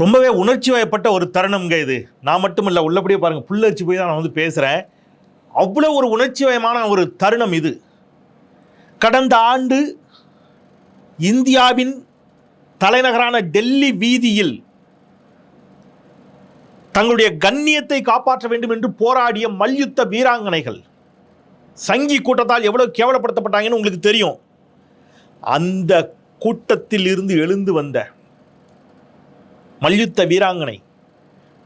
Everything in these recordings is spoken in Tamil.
ரொம்பவே உணர்ச்சி வயப்பட்ட ஒரு தருணம்ங்க இது. நான் மட்டும் இல்லை உள்ளபடியே பாருங்கள் புல்லரிச்சு போய் தான் நான் வந்து பேசுகிறேன் அவ்வளோ ஒரு உணர்ச்சி வயமான ஒரு தருணம் இது. கடந்த ஆண்டு இந்தியாவின் தலைநகரான டெல்லி வீதியில் தங்களுடைய கண்ணியத்தை காப்பாற்ற வேண்டும் என்று போராடிய மல்யுத்த வீராங்கனைகள் சங்கி கூட்டத்தால் எவ்வளோ கேவலப்படுத்தப்பட்டாங்கன்னு உங்களுக்கு தெரியும். அந்த கூட்டத்தில் இருந்து எழுந்து வந்த மல்யுத்த வீராங்கனை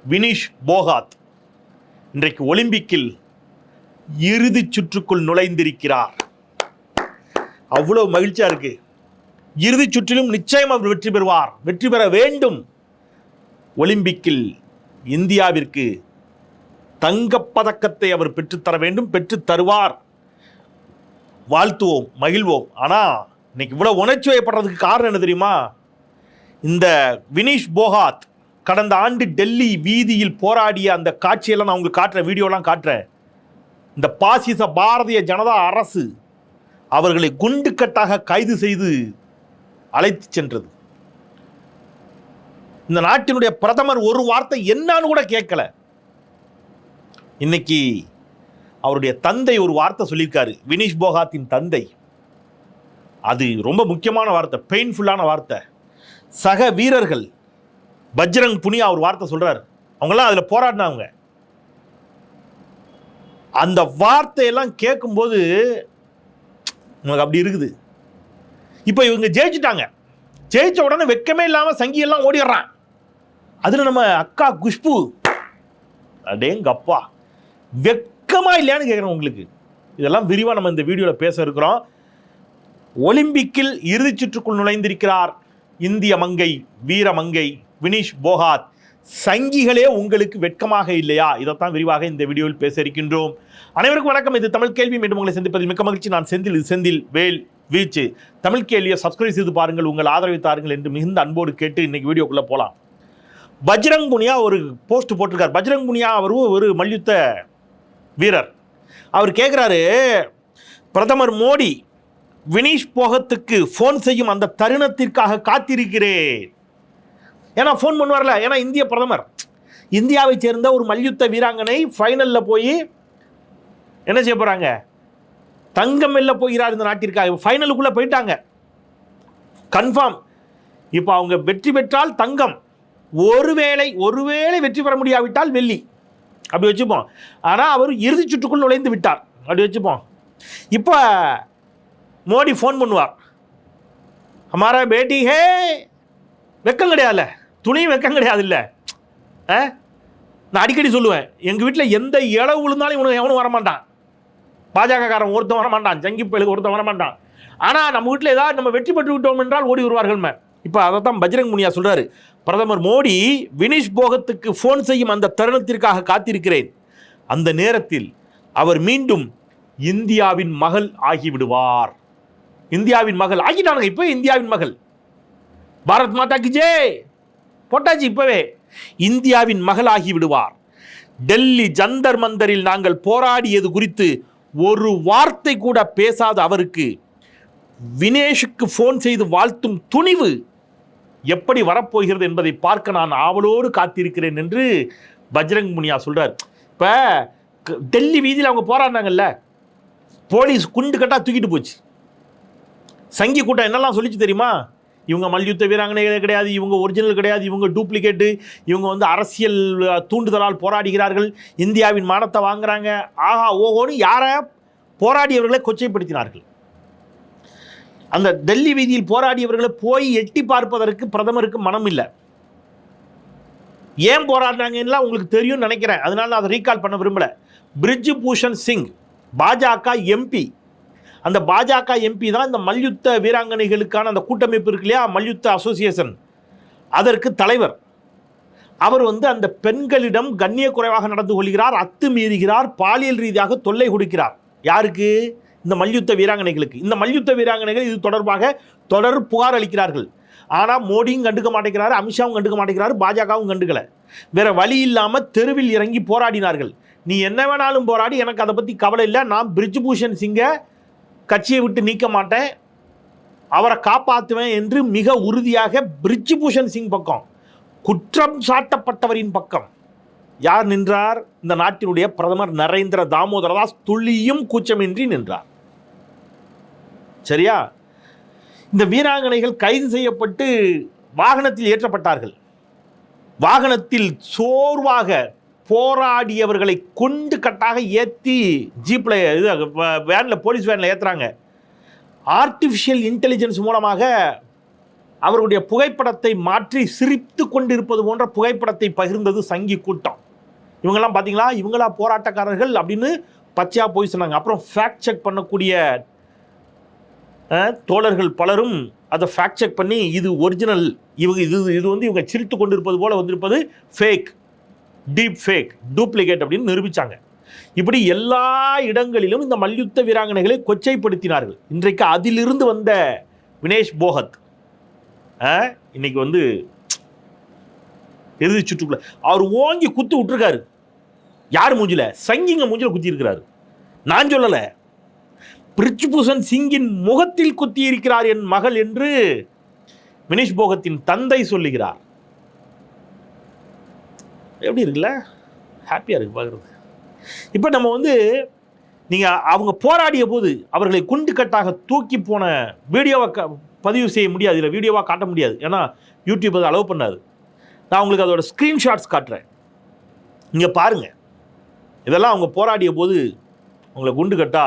வினிஷ் போகாத் இன்றைக்கு ஒலிம்பிக்கில் இறுதிச் சுற்றுக்குள் நுழைந்திருக்கிறார். அவ்வளோ மகிழ்ச்சியாக இருக்கு. இறுதிச் சுற்றிலும் நிச்சயம் அவர் வெற்றி பெறுவார். வெற்றி பெற வேண்டும். ஒலிம்பிக்கில் இந்தியாவிற்கு தங்கப்பதக்கத்தை அவர் பெற்றுத்தர வேண்டும் பெற்றுத் தருவார் வாழ்த்துவோம் மகிழ்வோம். ஆனால் இன்னைக்கு இவ்வளோ உணர்ச்சி வயப்படுறதுக்கு காரணம் என்ன தெரியுமா? இந்த வினீஷ் போகாத் கடந்த ஆண்டு டெல்லி வீதியில் போராடிய அந்த காட்சியெல்லாம் நான் உங்களுக்கு காட்டுற வீடியோலாம் காட்டுறேன். இந்த பாசிச பாரதிய ஜனதா அரசு அவர்களை குண்டுக்கட்டாக கைது செய்து அழைத்து சென்றது. இந்த நாட்டினுடைய பிரதமர் ஒரு வார்த்தை என்னான்னு கூட கேட்கல. இன்னைக்கு அவருடைய தந்தை ஒரு வார்த்தை சொல்லியிருக்காரு வினீஷ் போகாத்தின் தந்தை. அது ரொம்ப முக்கியமான வார்த்தை பெயின்ஃபுல்லான வார்த்தை. சக வீரர்கள் பஜ்ரங் புனியா ஒரு வார்த்தை சொல்கிறார் அவங்களாம் அதில் போராடினவங்க அந்த வார்த்தையெல்லாம் கேட்கும்போது உங்களுக்கு அப்படி இருக்குது. இப்போ இவங்க ஜெயிச்சிட்டாங்க. ஜெயிச்ச உடனே வெக்கமே இல்லாமல் சங்கியெல்லாம் ஓடிடுறான். அதில் நம்ம அக்கா குஷ்பு அடேங்கப்பா வெக்கமாக இல்லையான்னு கேட்குறேன் உங்களுக்கு. இதெல்லாம் விரிவாக நம்ம இந்த வீடியோவில் பேச இருக்கிறோம். ஒலிம்பிக்கில் இறுதிச் சுற்றுக்குள் நுழைந்திருக்கிறார் இந்திய மங்கை வீர மங்கை வினிஷ் போகாத் சங்கிகளே உங்களுக்கு வெட்கமாக இல்லையா? இதைத்தான் விரிவாக இந்த வீடியோவில் பேச இருக்கின்றோம். அனைவருக்கும் வணக்கம். இது தமிழ் கேள்வி. மீண்டும் உங்களை சந்திப்பதில் மிக்க மகிழ்ச்சி. நான் செந்தில் இது செந்தில் வேல் வீச்சு. தமிழ் கேள்வியை சப்ஸ்கிரைப் செய்து பாருங்கள். உங்கள் ஆதரவை தாருங்கள் என்று மிகுந்த அன்போடு கேட்டு இன்னைக்கு வீடியோக்குள்ளே போகலாம் பஜ்ரங் புனியா ஒரு போஸ்ட் போட்டிருக்கார். பஜ்ரங் புனியா அவரும் ஒரு மல்யுத்த வீரர். அவர் கேட்குறாரு பிரதமர் மோடி வினீஷ் போகத்துக்கு ஃபோன் செய்யும் அந்த தருணத்திற்காக காத்திருக்கிறேன். ஏன்னா ஃபோன் பண்ணுவார்ல ஏன்னா இந்திய பிரதமர். இந்தியாவை சேர்ந்த ஒரு மல்யுத்த வீராங்கனை ஃபைனலில் போய் என்ன செய்ய போகிறாங்க தங்கம் வெல்ல போகிறார் இந்த நாட்டிற்காக. ஃபைனலுக்குள்ளே போயிட்டாங்க. கன்ஃபார்ம் இப்போ அவங்க வெற்றி பெற்றால் தங்கம். ஒருவேளை ஒருவேளை வெற்றி பெற முடியாவிட்டால் வெள்ளி. அப்படி வச்சுப்போம். ஆனால் அவர் இறுதி சுற்றுக்குள் நுழைந்து விட்டார். அப்படி வச்சுப்போம். இப்போ மோடி ஃபோன் பண்ணுவார் ஹமாரா பேட்டி ஹே வெக்கம் கிடையாதுல்ல. துணியும் வெக்கம் கிடையாது இல்லை நான் அடிக்கடி சொல்லுவேன் எங்கள் வீட்டில் எந்த இளவு விழுந்தாலும் இவனுக்கு எவனும் வரமாட்டான். பாஜகக்காரன் ஒருத்தன் வரமாட்டான் ஜங்கி பயலுக்கு ஒருத்தன் வரமாட்டான். ஆனால் நம்ம வீட்டில் ஏதாவது நம்ம வெற்றி பெற்று விட்டோம் என்றால் ஓடி வருவார்கள் இப்போ அதை தான் பஜ்ரங் முனியா சொல்கிறாரு பிரதமர் மோடி வினிஷ் போகத்துக்கு ஃபோன் செய்யும் அந்த தருணத்திற்காக காத்திருக்கிறேன். அந்த நேரத்தில் அவர் மீண்டும் இந்தியாவின் மகள் ஆகிவிடுவார். இந்தியாவின் மகள். ஆகிட்டானுங்க இப்போ இந்தியாவின் மகள். பாரத் மாதா கி ஜே. போட்டாச்சு இப்போவே. இந்தியாவின் மகள் ஆகிவிடுவார் டெல்லி ஜந்தர் மந்தரில் நாங்கள் போராடியது குறித்து ஒரு வார்த்தை கூட பேசாத அவருக்கு வினேஷுக்கு ஃபோன் செய்து வாழ்த்தும் துணிவு எப்படி வரப்போகிறது என்பதை பார்க்க நான் ஆவலோடு காத்திருக்கிறேன் என்று பஜ்ரங் முனியா சொல்கிறார் இப்போ டெல்லி வீதியில் அவங்க போராடினாங்கல்ல. போலீஸ் குண்டு கட்டாக தூக்கிட்டு போச்சு. சங்கி கூட்டம் என்னெல்லாம் சொல்லிச்சு தெரியுமா? இவங்க மல்யுத்த வீராங்கனைகளே கிடையாது இவங்க ஒரிஜினல் கிடையாது இவங்க டூப்ளிகேட்டு இவங்க வந்து அரசியல் தூண்டுதலால் போராடுகிறார்கள் இந்தியாவின் மானத்தை வாங்குறாங்க. ஆஹா ஓஹோன்னு யாரை? போராடியவர்களை கொச்சைப்படுத்தினார்கள். அந்த டெல்லி வீதியில் போராடியவர்களை போய் எட்டி பார்ப்பதற்கு பிரதமருக்கு மனம் இல்லை. ஏன் போராடினாங்கன்னா உங்களுக்கு தெரியும்னு நினைக்கிறேன். அதனால நான் அதை ரீகால் பண்ண விரும்பல. பிரிட்ஜ் பூஷன் சிங் பாஜக எம்பி அந்த பாஜக எம்பி தான் இந்த மல்யுத்த வீராங்கனைகளுக்கான அந்த கூட்டமைப்பு இருக்கு இல்லையா? மல்யுத்த அசோசியேஷன் அதற்கு தலைவர். அவர் வந்து அந்த பெண்களிடம் கண்ணிய குறைவாக நடந்து கொள்கிறார் அத்துமீறுகிறார் பாலியல் ரீதியாக தொல்லை கொடுக்கிறார். யாருக்கு? இந்த மல்யுத்த வீராங்கனைகளுக்கு. இந்த மல்யுத்த வீராங்கனைகள் இது தொடர்பாக தொடர் புகார் அளிக்கிறார்கள். ஆனால் மோடியும் கண்டுக்க மாட்டேங்கிறாரு அமித்ஷாவும் கண்டுக்க மாட்டேங்கிறாரு பாஜகவும் கண்டுக்கல. வேற வழி இல்லாமல் தெருவில் இறங்கி போராடினார்கள். நீ என்ன வேணாலும் போராடி எனக்கு அதை பற்றி கவலை இல்லை. நான் பிரிஜ்பூஷன் சிங்கை கட்சியை விட்டு நீக்க மாட்டேன். அவரை காப்பாற்றுவேன் என்று மிக உறுதியாக பிரிட்ஜ் பூஷன் சிங் பக்கம் குற்றம் சாட்டப்பட்டவரின் பக்கம். யார் நின்றார்? இந்த நாட்டினுடைய பிரதமர் நரேந்திர தாமோதரதாஸ் துள்ளியும் கூச்சமின்றி நின்றார். சரியா? இந்த வீராங்கனைகள் கைது செய்யப்பட்டு வாகனத்தில் ஏற்றப்பட்டார்கள். வாகனத்தில் சோர்வாக போராடியவர்களை கொண்டு கட்டாக ஏற்றி ஜீப்பில் இது வேனில் போலீஸ் வேனில் ஏற்றுறாங்க ஆர்டிஃபிஷியல் இன்டெலிஜென்ஸ் மூலமாக அவருடைய புகைப்படத்தை மாற்றி சிரித்து கொண்டிருப்பது போன்ற புகைப்படத்தை பகிர்ந்தது சங்கி கூட்டம். இவங்கெல்லாம் பார்த்தீங்களா இவங்களா போராட்டக்காரர்கள் அப்படின்னு பச்சையாக போய் சொன்னாங்க. அப்புறம் ஃபேக்ட் செக் பண்ணக்கூடிய தோழர்கள் பலரும் அதை ஃபேக்ட் செக் பண்ணி இது ஒரிஜினல் இவங்க இது இது வந்து இவங்க சிரித்து கொண்டிருப்பது போல் வந்திருப்பது ஃபேக் டீப் ஃபேக் டூப்ளிகேட் அப்படின்னு நிரூபித்தாங்க இப்படி எல்லா இடங்களிலும் இந்த மல்யுத்த வீராங்கனைகளை கொச்சைப்படுத்தினார்கள். இன்றைக்கு அதிலிருந்து வந்த வினேஷ் போகத் இன்னைக்கு வந்து இறுதி சுற்றுக்குள்ள அவர் ஓங்கி குத்து விட்டுருக்காரு. யார் மூஞ்சில? சங்கிங்க மூஞ்சில குத்தி இருக்கிறாரு நான் சொல்லல. பிரிச்சுபூஷன் சிங்கின் முகத்தில் குத்தி இருக்கிறார் என் மகள் என்று வினேஷ் போகத்தின் தந்தை சொல்லுகிறார். எப்படி இருக்குல்ல? ஹாப்பியாக இருக்குது பார்க்குறது இப்போ நம்ம வந்து நீங்கள் அவங்க போராடிய போது அவர்களை குண்டு கட்டாக தூக்கி போன வீடியோவை க பதிவு செய்ய முடியாது. இல்லை வீடியோவாக காட்ட முடியாது. ஏன்னா யூடியூப் அதை அலோவ் பண்ணாது. நான் உங்களுக்கு அதோட ஸ்க்ரீன்ஷாட்ஸ் காட்டுறேன். இங்கே பாருங்கள் இதெல்லாம் அவங்க போராடிய போது உங்களை குண்டு கட்டா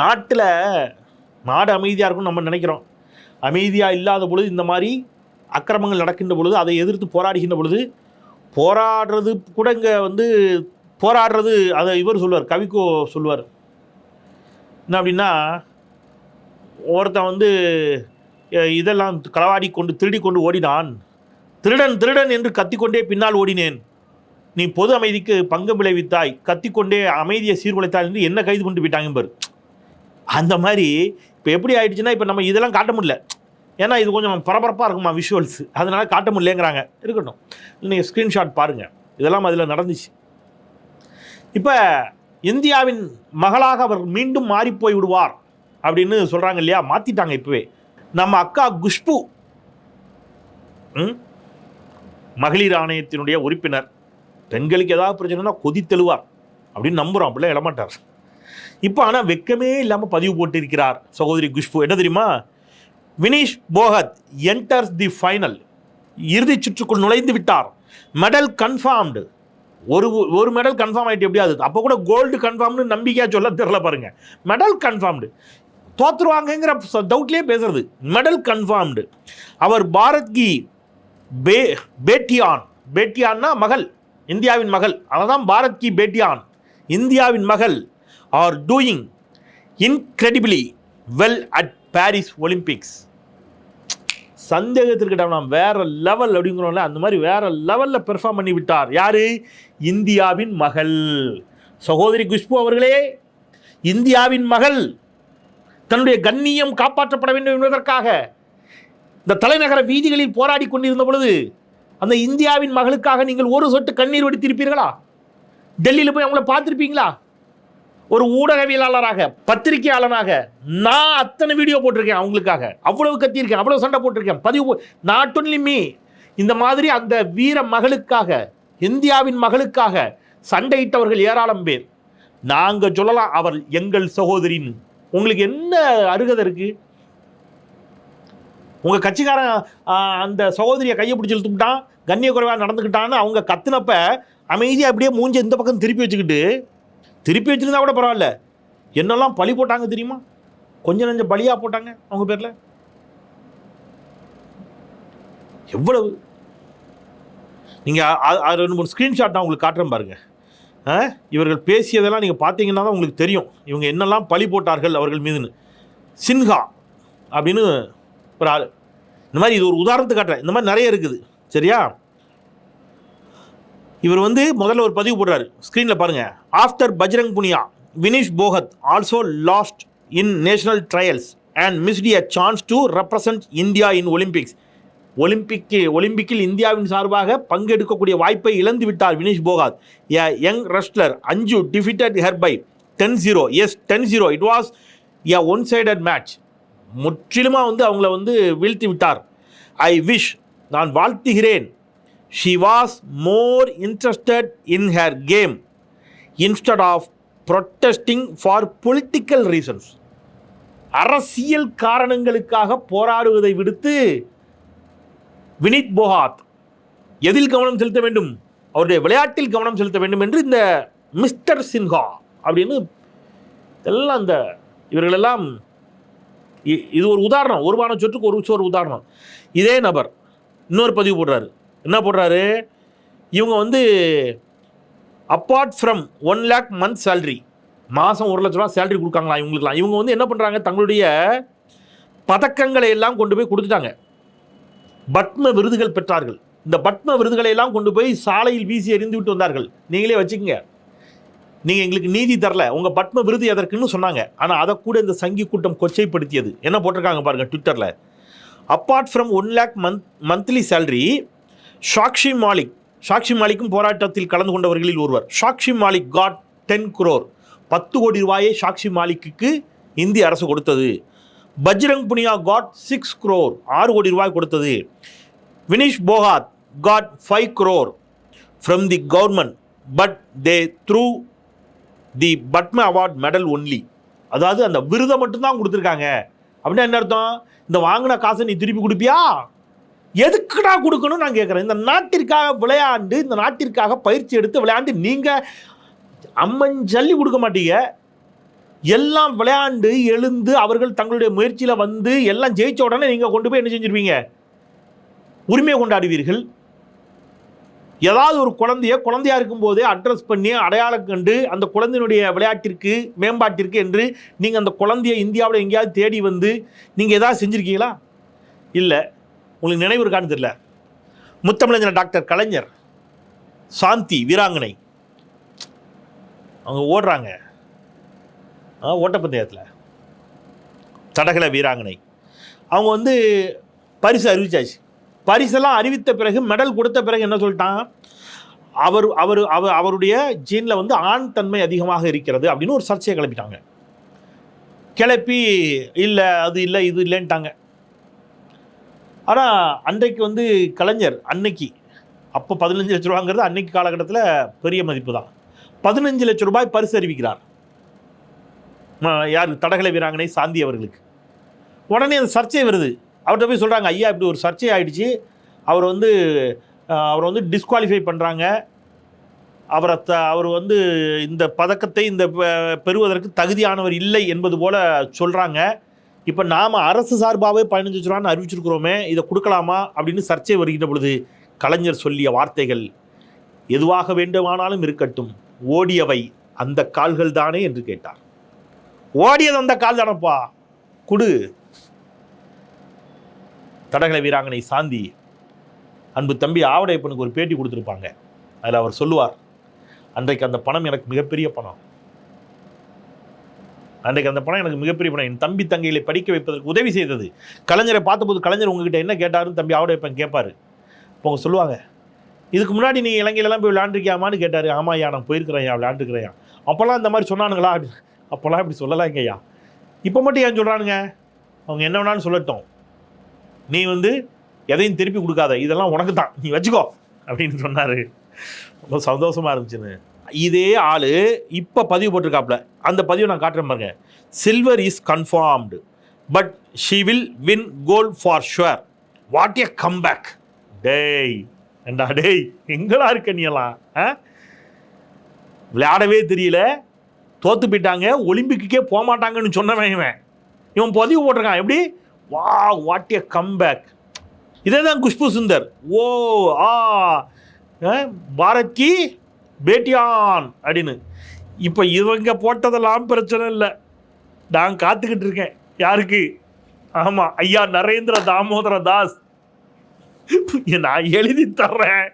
நாட்டில் நாடு அமைதியாக இருக்கும்னு நம்ம நினைக்கிறோம். அமைதியாக இல்லாத பொழுது இந்த மாதிரி அக்கிரமங்கள் நடக்கின்ற பொழுது அதை எதிர்த்து போராடுகின்ற பொழுது போராடுறது கூட இங்கே வந்து போராடுறது அதை இவர் சொல்லுவார் கவிக்கோ சொல்லுவார். என்ன அப்படின்னா ஒருத்தன் வந்து இதெல்லாம் களவாடி கொண்டு திருடி கொண்டு ஓடினான். திருடன் திருடன் என்று கத்திக்கொண்டே பின்னால் ஓடினேன். நீ பொது அமைதிக்கு பங்கு விளைவித்தாய். கத்திக்கொண்டே அமைதியை சீர்குலைத்தாய் என்று என்ன கைது கொண்டு போயிட்டாங்க பாரு. அந்த மாதிரி இப்போ எப்படி ஆயிடுச்சுன்னா இப்போ நம்ம இதெல்லாம் காட்ட முடியல. ஏன்னா இது கொஞ்சம் பரபரப்பாக இருக்குமா விஷுவல்ஸ் அதனால காட்ட முடியலங்கிறாங்க இருக்கட்டும். நீங்கள் ஸ்க்ரீன்ஷாட் பாருங்கள் இதெல்லாம் அதில் நடந்துச்சு. இப்போ இந்தியாவின் மகளாக அவர் மீண்டும் மாறிப்போய் விடுவார் அப்படின்னு சொல்கிறாங்க இல்லையா? மாற்றிட்டாங்க இப்போவே. நம்ம அக்கா குஷ்பு ம்? மகளிர் ஆணையத்தினுடைய உறுப்பினர். பெண்களுக்கு ஏதாவது பிரச்சனைனா கொதித்தெழுவார் அப்படின்னு நம்புகிறோம் அப்படிலாம் இடமாட்டார் இப்போ ஆனால் வெக்கமே இல்லாமல் பதிவு போட்டிருக்கிறார் சகோதரி குஷ்பு. என்ன தெரியுமா? Vinesh Phogat enters the final இறுதிச் சுற்றுக்குள் நுழைந்து விட்டார். மெடல் கன்ஃபார்ம்டு ஒரு ஒரு மெடல் கன்ஃபார்ம் ஆகிட்டு எப்படியாது அப்போ கூட கோல்டு கன்ஃபார்ம்னு நம்பிக்கையாக சொல்ல தெரில பாருங்க. மெடல் கன்ஃபார்ம்டு தோத்துருவாங்கங்கிற டவுட்லேயே பேசுறது. மெடல் கன்ஃபார்ம்டு அவர் பாரத் கி பே பேட்டியான். பேட்டியான்னா மகள். இந்தியாவின் மகள். அதை பாரத் கி பேட்டியான். இந்தியாவின் மகள் are doing incredibly well at Paris Olympics சந்தேகத்திற்கிட்ட நாம் வேற லெவல் அப்படிங்கிறோம்ல அந்த மாதிரி வேற லெவலில் பெர்ஃபார்ம் பண்ணி விட்டார். யாரு? இந்தியாவின் மகள். சகோதரி குஷ்பு அவர்களே இந்தியாவின் மகள். தன்னுடைய கண்ணியம் காப்பாற்றப்பட வேண்டும் என்பதற்காக இந்த தலைநகர வீதிகளில் போராடி கொண்டிருந்த பொழுது அந்த இந்தியாவின் மகளுக்காக நீங்கள் ஒரு சொட்டு கண்ணீர் வடித்திருப்பீர்களா? டெல்லியில் போய் அவங்கள பார்த்துருப்பீங்களா? ஒரு ஊடகவியலாளராக பத்திரிகையாளனாக நான் அத்தனை வீடியோ போட்டிருக்கேன் அவங்களுக்காக. அவ்வளவு கத்தியிருக்கேன் அவ்வளவு சண்டை போட்டிருக்கேன். பதிவு நாட் ஒன்லி மீ இந்த மாதிரி அந்த வீர மகளுக்காக இந்தியாவின் மகளுக்காக சண்டையிட்டவர்கள் ஏராளம் பேர். நாங்கள் சொல்லலாம் அவர் எங்கள் சகோதரின் உங்களுக்கு என்ன அருகதை இருக்கு? உங்க கட்சிக்காரன் அந்த சகோதரியை கையை பிடிச்சி இழுத்துக்கிட்டான் கண்ணிய குறைவாக நடந்துக்கிட்டான்னு அவங்க கத்துனப்ப அமைதியாக அப்படியே மூஞ்சி இந்த பக்கம் திருப்பி வச்சுக்கிட்டு திருப்பி வச்சுருந்தா கூட பரவாயில்ல. என்னெல்லாம் பழி போட்டாங்க தெரியுமா? கொஞ்சம் நஞ்சம் பலியாக போட்டாங்க அவங்க பேரில்? எவ்வளவு? நீங்கள் ரெண்டு மூணு ஸ்க்ரீன்ஷாட் நான் உங்களுக்கு காட்டுறேன் பாருங்கள் ஆ? இவர்கள் பேசியதெல்லாம் நீங்கள் பார்த்தீங்கன்னா தான் உங்களுக்கு தெரியும். இவங்க என்னெல்லாம் பழி போட்டார்கள் அவர்கள் மீதுன்னு. சின்ஹா அப்படின்னு ஒரு ஆள். இந்த மாதிரி இது ஒரு உதாரணத்துக்கு காட்டுறேன். இந்த மாதிரி நிறைய இருக்குது. சரியா? இவர் வந்து முதல்ல ஒரு பதிவு போடுறாரு. ஸ்க்ரீனில் பாருங்கள் after Bajrang Punia Vinesh Phogat also lost in national trials and missed a chance to represent India in Olympics ஒலிம்பிக்கு ஒலிம்பிக்கில் இந்தியாவின் சார்பாக பங்கெடுக்கக்கூடிய வாய்ப்பை இழந்து விட்டார் Vinesh Phogat a young wrestler Anju defeated her by ten zero yes ten zero it was a one sided match முற்றிலுமாக வந்து அவங்கள வந்து வீழ்த்தி விட்டார். ஐ விஷ் நான் வாழ்த்துகிறேன். She was more interested in her game instead of protesting for political reasons அரசியல் காரணங்களுக்காக போராடுவதை விடுத்து வினித் போகாத் எதில் கவனம் செலுத்த வேண்டும்? அவருடைய விளையாட்டில் கவனம் செலுத்த வேண்டும் என்று இந்த மிஸ்டர் சின்ஹா அப்படின்னு எல்லாம் இந்த இவர்களெல்லாம் இ- இது ஒரு உதாரணம். ஒருவான சொற்றுக்கு ஒரு ஒரு உதாரணம். இதே நபர் இன்னொரு பதிவு போடுறாரு. என்ன போடுறாரு? இவங்க வந்து apart from one lakh month salary மாதம் ஒரு லட்ச ரூபா சேலரி கொடுக்காங்களா இவங்களுக்குலாம் இவங்க வந்து என்ன பண்ணுறாங்க தங்களுடைய பதக்கங்களை எல்லாம் கொண்டு போய் கொடுத்துட்டாங்க. பத்ம விருதுகள் பெற்றார்கள். இந்த பத்ம விருதுகளை எல்லாம் கொண்டு போய் சாலையில் வீசி எறிந்து விட்டு வந்தார்கள். நீங்களே வச்சுக்கோங்க. நீங்கள் எங்களுக்கு நீதி தரல. உங்கள் பத்ம விருது எதற்குன்னு சொன்னாங்க. ஆனால் அதை கூட இந்த சங்கி கூட்டம் கொச்சைப்படுத்தியது. என்ன போட்டிருக்காங்க பாருங்கள் ட்விட்டரில் apart from one lakh month monthly salary Sakshi Malik Sakshi மாலிக்கும் போராட்டத்தில் கலந்து கொண்டவர்களில் ஒருவர். Sakshi Malik got ten crore. பத்து கோடி ரூபாயை ஷாக்ஷி மாலிக்குக்கு இந்திய அரசு கொடுத்தது. பஜ்ரங் புனியா காட் சிக்ஸ் குரோர் ஆறு கோடி ரூபாய் கொடுத்தது. Vinesh Phogat got five crore from the government but they through the Padma award medal only அதாவது அந்த விருதை மட்டும்தான் கொடுத்துருக்காங்க. அப்படின்னா என்ன அர்த்தம்? இந்த வாங்கின காசை நீ திருப்பி கொடுப்பியா? எதுக்குடா கொடுக்கணும் நான் கேட்குறேன் இந்த நாட்டிற்காக விளையாண்டு இந்த நாட்டிற்காக பயிற்சி எடுத்து விளையாண்டு நீங்கள் அம்மஞ்சல்லி கொடுக்க மாட்டீங்க. எல்லாம் விளையாண்டு எழுந்து அவர்கள் தங்களுடைய முயற்சியில் வந்து எல்லாம் ஜெயிச்ச உடனே நீங்கள் கொண்டு போய் என்ன செஞ்சிருவீங்க? உரிமையை கொண்டாடுவீர்கள். ஏதாவது ஒரு குழந்தைய குழந்தையா இருக்கும்போதே அட்ரஸ் பண்ணி அடையாளம் கண்டு அந்த குழந்தையினுடைய விளையாட்டிற்கு மேம்பாட்டிற்கு என்று நீங்கள் அந்த குழந்தைய இந்தியாவில் எங்கேயாவது தேடி வந்து நீங்கள் எதாவது செஞ்சுருக்கீங்களா? இல்லை. உங்களுக்கு நினைவு இருக்கான்னு தெரியல. முத்தமிழஞ்சன டாக்டர் கலைஞர் சாந்தி வீராங்கனை. அவங்க ஓடுறாங்க. ஓட்டப்பந்தயத்தில். தடகள வீராங்கனை. அவங்க வந்து பரிசு அறிவிச்சாச்சு. பரிசெல்லாம் அறிவித்த பிறகு மெடல் கொடுத்த பிறகு என்ன சொல்லிட்டான் அவர் அவர் அவர் அவருடைய ஜீனில் வந்து ஆண் தன்மை அதிகமாக இருக்கிறது அப்படின்னு ஒரு சர்ச்சையை கிளப்பிட்டாங்க. கிளப்பி இல்லை அது இல்லை இது இல்லைன்ட்டாங்க. ஆனால் அன்றைக்கு வந்து கலைஞர் அன்னைக்கு அப்போ பதினஞ்சு லட்ச ரூபாங்கிறது அன்னைக்கு காலகட்டத்தில் பெரிய மதிப்பு தான் பதினஞ்சு லட்ச ரூபாய் பரிசு அறிவிக்கிறார். யார்? தடகள வீராங்கனை சாந்தி அவர்களுக்கு. உடனே அந்த சர்ச்சை வருது. அவர்கிட்ட போய் சொல்கிறாங்க ஐயா இப்படி ஒரு சர்ச்சை ஆகிடுச்சு அவர் வந்து அவரை வந்து டிஸ்குவாலிஃபை பண்ணுறாங்க அவரை த அவர் வந்து இந்த பதக்கத்தை இந்த பெறுவதற்கு தகுதியானவர் இல்லை என்பது போல் சொல்கிறாங்க இப்போ நாம் அரசு சார்பாகவே பதினஞ்சு லட்ச ரூபான்னு அறிவிச்சிருக்கிறோமே இதை கொடுக்கலாமா அப்படின்னு சர்ச்சை வருகின்ற பொழுது கலைஞர் சொல்லிய வார்த்தைகள் எதுவாக வேண்டுமானாலும் இருக்கட்டும் ஓடியவை அந்த கால்கள் தானே? என்று கேட்டார். ஓடியது அந்த கால் தானப்பா. குடு. தடகள வீராங்கனை சாந்தி அன்பு தம்பி ஆவடையப்பனுக்கு ஒரு பேட்டி கொடுத்துருப்பாங்க. அதில் அவர் சொல்லுவார் அன்றைக்கு அந்த பணம் எனக்கு மிகப்பெரிய பணம். அன்றைக்கு அந்த படம் எனக்கு மிகப்பெரிய படம். என் தம்பி தங்கைகளை படிக்க வைப்பதற்கு உதவி செய்தது. கலைஞரை பார்த்தபோது கலைஞர் உங்ககிட்ட என்ன கேட்டாருன்னு தம்பி ஆவடையப்பன் கேட்பாரு இப்போ அவங்க சொல்லுவாங்க இதுக்கு முன்னாடி நீ இலங்கையிலலாம் போய் விளாண்டுருக்கியாமான்னு கேட்டார். ஆமாம் ஐயா நான் போயிருக்கிறேன் ஐயா விளாண்டுருக்கிறேன் அப்போல்லாம் இந்த மாதிரி சொன்னானுங்களா? அப்போல்லாம் இப்படி சொல்லலாங்க ஐயா. இப்போ மட்டும் ஏன் சொல்கிறானுங்க அவங்க என்ன வேணாலும் சொல்லட்டும். நீ வந்து எதையும் திருப்பி கொடுக்காத. இதெல்லாம் உனக்கு தான் நீ வச்சுக்கோ அப்படின்னு சொன்னார். ரொம்ப சந்தோஷமாக இருந்துச்சுன்னு. இதே ஆள் இப்போ பதிவு போட்டிருக்காப்புல. அந்த பதிவை நான் காட்டுறேன் பாருங்க. Silver is confirmed but she will win gold for sure what a comeback டேய் ஏண்டா டேய் எங்களா இருக்க நீ எல்லாம்? ஆ? விளையாடவே தெரியல. தோத்து போயிட்டாங்க. ஒலிம்பிக்குக்கே போக மாட்டாங்கன்னு சொன்னவன் இவன். இவன் பதிவு போட்டிருக்கான். எப்படி? வா வாட் எ கம்பேக் இதே தான் குஷ்பு சுந்தர். ஓ ஆ பாரத் கி பேட்டியான் அப்படின்னு. இப்போ இவங்க போட்டதெல்லாம் பிரச்சனை இல்லை. நான் காத்துக்கிட்டு இருக்கேன். யாருக்கு? ஆமாம் ஐயா நரேந்திர தாமோதர தாஸ். நான் எழுதி தர்றேன்.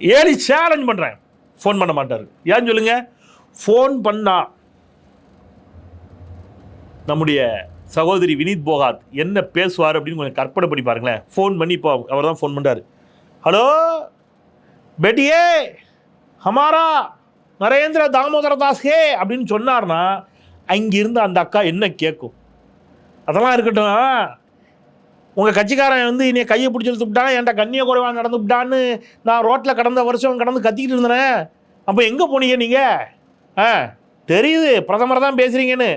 ஏறி சேலஞ்ச் பண்ணுறேன் ஃபோன் பண்ண மாட்டார். ஏன் சொல்லுங்க? ஃபோன் பண்ணா நம்முடைய சகோதரி வினீத் போகாத் என்ன பேசுவார் அப்படின்னு கொஞ்சம் கற்பனை பண்ணி பாருங்களேன். ஃபோன் பண்ணி இப்போ அவர் தான் ஃபோன் பண்ணுறாரு ஹலோ பேட்டியே! ஹமாரா நரேந்திர தாமோதர தாஸ் ஹே அப்படின்னு சொன்னார்னா அங்கிருந்து அந்த அக்கா என்ன கேட்கும் அதெல்லாம் இருக்கட்டும். உங்கள் கட்சிக்காரன் வந்து என்னை கையை பிடிச்சி இழுத்துட்டான் என்கிட்ட கண்ணிய குறைவாக நடந்து நான் ரோட்டில் கடந்த வருஷம் கடந்து கத்திக்கிட்டு இருந்தேன். அப்போ எங்கே போனீங்க நீங்கள் ஆ தெரியுது. பிரதமர் தான் பேசுகிறீங்கன்னு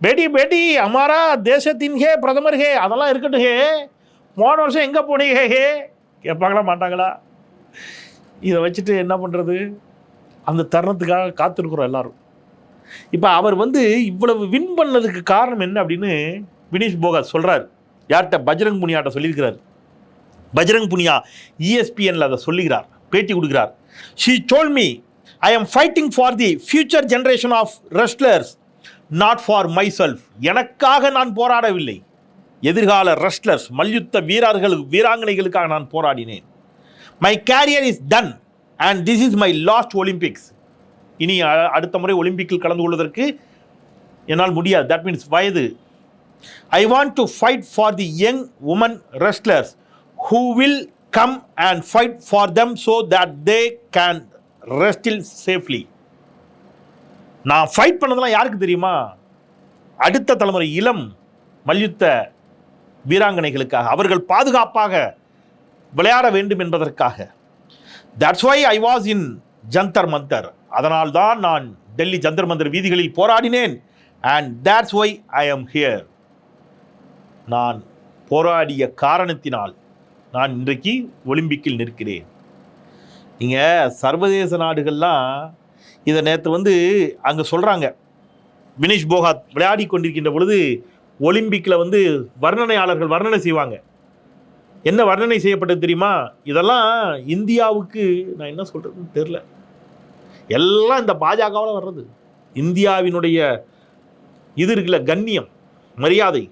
பேட்டி பேட்டி அமாரா தேசத்தின் ஹே பிரதமர் ஹே அதெல்லாம் இருக்கட்டும் ஹே. போன வருஷம் எங்கே போனீங்க ஹே கேட்பாங்களா மாட்டாங்களா? இதை வச்சுட்டு என்ன பண்ணுறது அந்த தருணத்துக்காக காத்திருக்கிறோம் எல்லாரும். இப்போ அவர் வந்து இவ்வளவு வின் பண்ணதுக்கு காரணம் என்ன அப்படின்னு வினீஷ் போகாத் சொல்கிறார் யார்கிட்ட? பஜ்ரங் புனியாட்ட சொல்லியிருக்கிறார். பஜ்ரங் புனியா இஎஸ்பிஎன்ல அதை சொல்லுகிறார். பேட்டி கொடுக்கிறார். She told me I am fighting for the future generation of wrestlers not for myself எனக்காக நான் போராடவில்லை. எதிர்கால ரெஸ்லர்ஸ் மல்யுத்த வீரர்கள் வீராங்கனைகளுக்காக நான் போராடினேன். My career is done and this is my last Olympics இனி அ- அடுத்த முறை ஒலிம்பிக்கில் கலந்து கொள்வதற்கு என்னால் முடியாது. தட் மீன்ஸ் வயது. I want to fight for the young women wrestlers who will come and fight for them so that they can wrestle safely நான் ஃபைட் பண்ணதெல்லாம் யாருக்கு தெரியுமா? அடுத்த தலைமுறை இளம் மல்யுத்த வீராங்கனைகளுக்காக அவர்கள் பாதுகாப்பாக விளையாட வேண்டும் என்பதற்காக. That's why I was in Jantar Mantar அதனால்தான் நான் டெல்லி ஜந்தர் மந்தர் வீதிகளில் போராடினேன். And that's why I am here நான் போராடிய காரணத்தினால் நான் இன்றைக்கு ஒலிம்பிக்கில் நிற்கிறேன். நீங்கள் சர்வதேச நாடுகள்லாம் இதை நேற்று வந்து அங்கே சொல்கிறாங்க வினேஷ் போகாத் விளையாடி கொண்டிருக்கின்ற பொழுது ஒலிம்பிக்கில் வந்து வர்ணனையாளர்கள் வர்ணனை செய்வாங்க. என்ன வர்ணனை செய்யப்பட்டது தெரியுமா? இதெல்லாம் இந்தியாவுக்கு நான் என்ன சொல்கிறதுன்னு தெரில எல்லாம் இந்த பாஜகவில் வர்றது. இந்தியாவினுடைய இது இருக்குல்ல கண்ணியம் மரியாதை.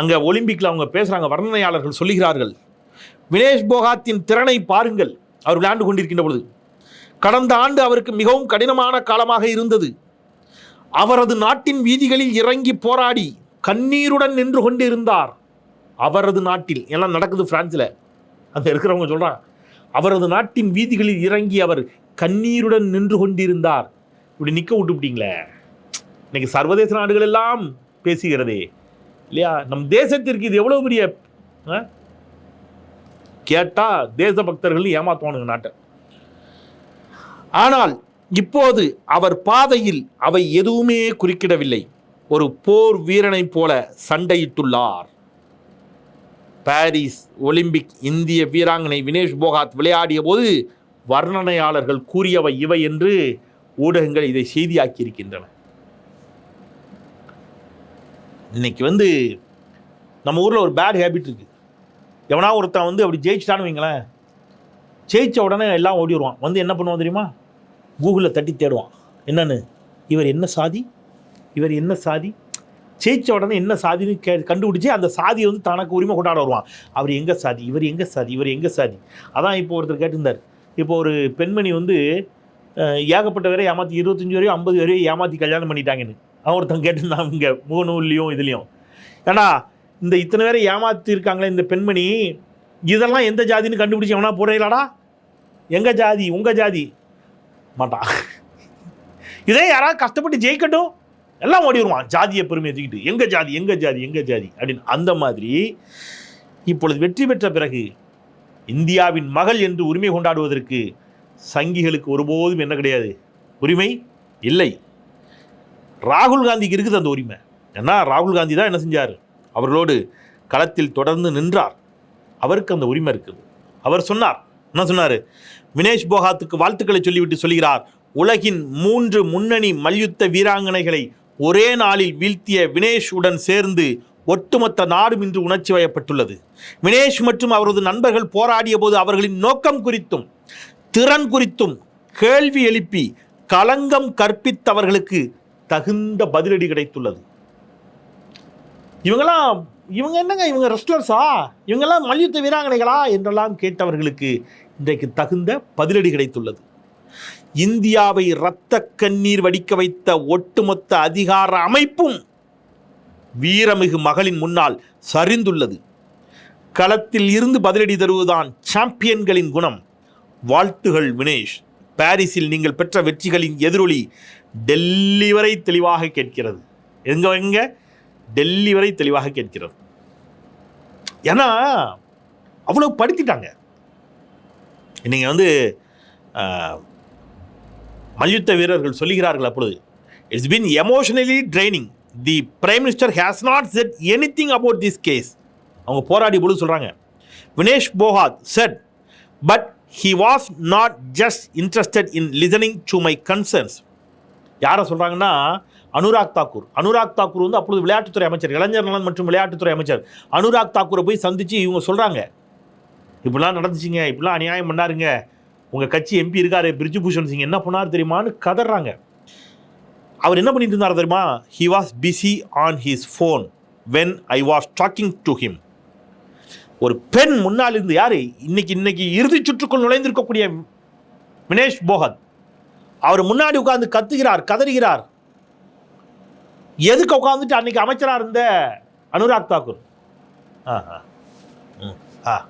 அங்கே ஒலிம்பிக்கில் அவங்க பேசுகிறாங்க வர்ணனையாளர்கள் சொல்லுகிறார்கள். வினேஷ் போகாத்தின் திறனை பாருங்கள். அவர் விளையாண்டு கொண்டிருக்கின்ற பொழுது கடந்த ஆண்டு அவருக்கு மிகவும் கடினமான காலமாக இருந்தது. அவரது நாட்டின் வீதிகளில் இறங்கி போராடி கண்ணீருடன் நின்று கொண்டிருந்தார். அவரது நாட்டில் எல்லாம் நடக்குது பிரான்ஸில் அங்கே இருக்கிறவங்க சொல்கிறான் அவரது நாட்டின் வீதிகளில் இறங்கி அவர் கண்ணீருடன் நின்று கொண்டிருந்தார். இப்படி நிற்க விட்டுவிட்டீங்களே இன்னைக்கு சர்வதேச நாடுகள் எல்லாம் பேசுகிறதே. இல்லையா? நம் தேசத்திற்கு இது எவ்வளோ பெரிய ஆ? தேச பக்தர்கள் ஏமாத்துவானுங்க நாட்டை. ஆனால் இப்போது அவர் பாதையில் அவை எதுவுமே குறுக்கிடவில்லை. ஒரு போர் வீரனைப் போல சண்டையிட்டுள்ளார். பாரிஸ் ஒலிம்பிக் இந்திய வீராங்கனை வினேஷ் போகாத் விளையாடிய போது வர்ணனையாளர்கள் கூறியவை இவை என்று ஊடகங்கள் இதை செய்தியாக்கியிருக்கின்றன. இன்னைக்கு வந்து நம்ம ஊரில் ஒரு பேட் ஹேபிட் இருக்கு. எவனா ஒருத்தன் வந்து அப்படி ஜெயிச்சிட்டான்னு வைங்களேன். ஜெயிச்ச உடனே எல்லாம் ஓடிடுவான் வந்து என்ன பண்ணுவான் தெரியுமா? கூகுளில் தட்டி தேடுவான். என்னன்னு? இவர் என்ன சாதி? இவர் என்ன சாதி? ஜெயிச்ச உடனே என்ன சாதின்னு கே கண்டுபிடிச்சி அந்த சாதியை வந்து தனக்கு உரிமை கொண்டாட வருவான். அவர் எங்கே சாதி? இவர் எங்கே சாதி? இவர் எங்கே சாதி? அதான் இப்போ ஒருத்தர் கேட்டிருந்தார். இப்போ ஒரு பெண்மணி வந்து ஏகப்பட்ட வரை ஏமாற்றி இருபத்தஞ்சி வரையும் ஐம்பது வரையும் ஏமாற்றி கல்யாணம் பண்ணிட்டாங்கன்னு. அவன் ஒருத்தன் கேட்டிருந்தான் இங்கே முகநூல்லையும் இதுலேயும். ஏன்னா இந்த இத்தனை பேரை ஏமாற்றிருக்காங்களே இந்த பெண்மணி? இதெல்லாம் எந்த ஜாதின்னு கண்டுபிடிச்சி எவனா போடுறீங்களாடா எங்கள் ஜாதி? உங்கள் ஜாதி? மாட்டான். இதே யாராவது கஷ்டப்பட்டு ஜெயிக்கட்டும். எல்லாம் ஓடி வருவான். ஜாதியை பெருமையை தூக்கிட்டு எங்கள் ஜாதி எங்கள் ஜாதி எங்கள் ஜாதி? அப்படின்னு அந்த மாதிரி இப்பொழுது வெற்றி பெற்ற பிறகு இந்தியாவின் மகள் என்று உரிமை கொண்டாடுவதற்கு சங்கிகளுக்கு ஒருபோதும் என்ன கிடையாது? உரிமை இல்லை. ராகுல் காந்திக்கு இருக்குது அந்த உரிமை. ஏன்னா ராகுல் காந்தி தான் என்ன செஞ்சார்? அவர்களோடு களத்தில் தொடர்ந்து நின்றார். அவருக்கு அந்த உரிமை இருக்குது. அவர் சொன்னார் என்ன சொன்னார்? வினேஷ் போகாத்துக்கு வாழ்த்துக்களை சொல்லிவிட்டு சொல்கிறார் உலகின் மூன்று முன்னணி மல்யுத்த வீராங்கனைகளை ஒரே நாளில் வீழ்த்திய வினேஷ் உடன் சேர்ந்து ஒட்டுமொத்த நாடும் இன்று உணர்ச்சி வயப்பட்டுள்ளது. வினேஷ் மற்றும் அவரது நண்பர்கள் போராடிய போது அவர்களின் நோக்கம் குறித்தும் திறன் குறித்தும் கேள்வி எழுப்பி களங்கம் கற்பித்தவர்களுக்கு தகுந்த பதிலடி கிடைத்துள்ளது. இவங்கெல்லாம் இவங்க என்னங்க இவங்க ரெஸ்லர்ஸா இவங்கெல்லாம் மல்யுத்த வீராங்கனைகளா? என்றெல்லாம் கேட்டவர்களுக்கு இன்றைக்கு தகுந்த பதிலடி கிடைத்துள்ளது. இந்தியாவை இரத்த கண்ணீர் வடிக்க வைத்த ஒட்டுமொத்த அதிகார அமைப்பும் வீரமிகு மகளின் முன்னால் சரிந்துள்ளது. களத்தில் இருந்து பதிலடி தருவதுதான் சாம்பியன்களின் குணம். வாழ்த்துகள் வினேஷ். பாரிஸில் நீங்கள் பெற்ற வெற்றிகளின் எதிரொலி டெல்லி வரை தெளிவாக கேட்கிறது. எங்க எங்க? டெல்லி வரை தெளிவாக கேட்கிறது. ஏன்னா அவ்வளோ படுத்திட்டாங்க. நீங்கள் வந்து மல்யுத்த வீரர்கள் சொல்லுகிறார்கள் அப்பொழுது it's been emotionally draining the prime minister has not said anything about this case அவங்க போராடி பொழுது சொல்கிறாங்க Vinesh Phogat said but he was not just interested in listening to my concerns யாரை சொல்கிறாங்கன்னா அனுராக் தாக்கூர். அனுராக் தாக்கூர் வந்து அப்பொழுது விளையாட்டுத்துறை அமைச்சர் இளைஞர் நலன் மற்றும் விளையாட்டுத்துறை அமைச்சர். அனுராக் தாக்கூரை போய் சந்தித்து இவங்க சொல்கிறாங்க இப்படிலாம் நடந்துச்சுங்க இப்படிலாம் அநியாயம் பண்ணாருங்க. உங்கள் கட்சி எம்பி இருக்காரு பிரிஜு பூஷன் சிங் என்ன பண்ணார் தெரியுமான்னு கதறாங்க. அவர் என்ன பண்ணிட்டு இருந்தார் தெரியுமா? He was busy on his phone when I was talking to him ஒரு பெண் முன்னால் இருந்து யாரு? இன்னைக்கு இன்னைக்கு இறுதி சுற்றுக்குள் நுழைந்திருக்கக்கூடிய வினேஷ் போகத். அவர் முன்னாடி உட்கார்ந்து கத்துகிறார் கதறுகிறார். எதுக்கு உட்காந்துட்டு அன்னைக்கு அமைச்சராக இருந்த அனுராக் தாக்கூர்? ஆ ஆ ஆ.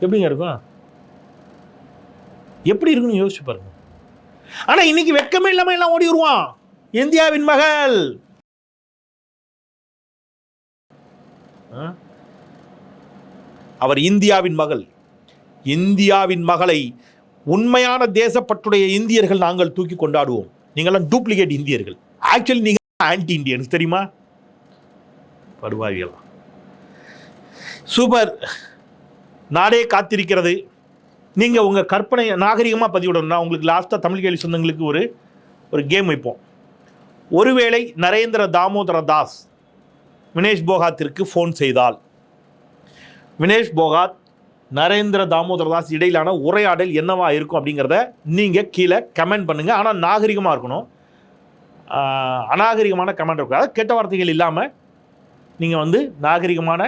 எப்படிங்க இருக்கும்? எப்படி இருக்குன்னு யோசிச்சு பாருங்க. ஆனால் இன்னைக்கு வெக்கமே இல்லாமல் எல்லாம் ஓடி வருவான். இந்தியாவின் மகள். ஆ? அவர் இந்தியாவின் மகள். இந்தியாவின் மகளை உண்மையான தேசப்பற்றுடைய இந்தியர்கள் நாங்கள் தூக்கி கொண்டாடுவோம். நீங்களாம் டூப்ளிகேட் இந்தியர்கள். ஆக்சுவலி நீங்கள் ஆன்டி இந்தியன்ஸ் தெரியுமா? படுவாவிகளா சூப்பர். நாடே காத்திருக்கிறது. நீங்கள் உங்கள் கற்பனை நாகரிகமாக பதிவிடணும்னா உங்களுக்கு லாஸ்ட்டாக தமிழ் கேள்வி சொந்தங்களுக்கு ஒரு ஒரு கேம் வைப்போம். ஒருவேளை நரேந்திர தாமோதர தாஸ் வினேஷ் போகாத்திற்கு ஃபோன் செய்தால் வினேஷ் போகாத் நரேந்திர தாமோதர தாஸ் இடையிலான உரையாடல் என்னவா இருக்கும் அப்படிங்கிறத நீங்கள் கீழே கமெண்ட் பண்ணுங்கள் ஆனால் நாகரிகமாக இருக்கணும். அநாகரிகமான கமெண்ட் இருக்கும். அதாவது கெட்ட வார்த்தைகள் இல்லாமல் நீங்கள் வந்து நாகரிகமான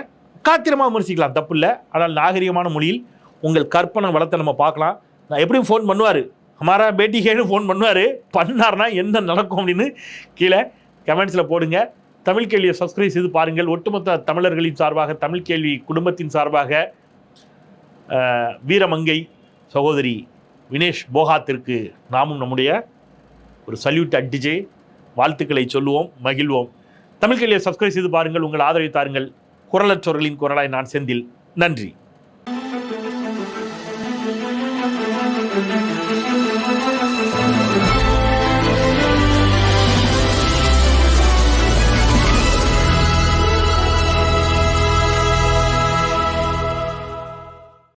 காத்திரமாக விமர்சிக்கலாம். தப்பு இல்லை. ஆனால் நாகரிகமான மொழியில் உங்கள் கற்பனை வளத்தை நம்ம பார்க்கலாம். நான் எப்படியும் ஃபோன் பண்ணுவார். ஹமாரா பேட்டிகேன்னு ஃபோன் பண்ணுவார். பண்ணார்னா என்ன நடக்கும் அப்படின்னு கீழே கமெண்ட்ஸில் போடுங்க. தமிழ் கேள்வியை சப்ஸ்கிரைப் செய்து பாருங்கள். ஒட்டுமொத்த தமிழர்களின் சார்பாக தமிழ் கேள்வி குடும்பத்தின் சார்பாக வீரமங்கை சகோதரி வினேஷ் போகாத்திற்கு நாமும் நம்முடைய ஒரு சல்யூட் அடிஜே வாழ்த்துக்களை சொல்லுவோம் மகிழ்வோம். தமிழ் கேள்வியை சப்ஸ்கிரைப் செய்து பாருங்கள். உங்கள் ஆதரவை தாருங்கள். குரலற்றோர்களின் குரலாய் நான் செந்தில். நன்றி.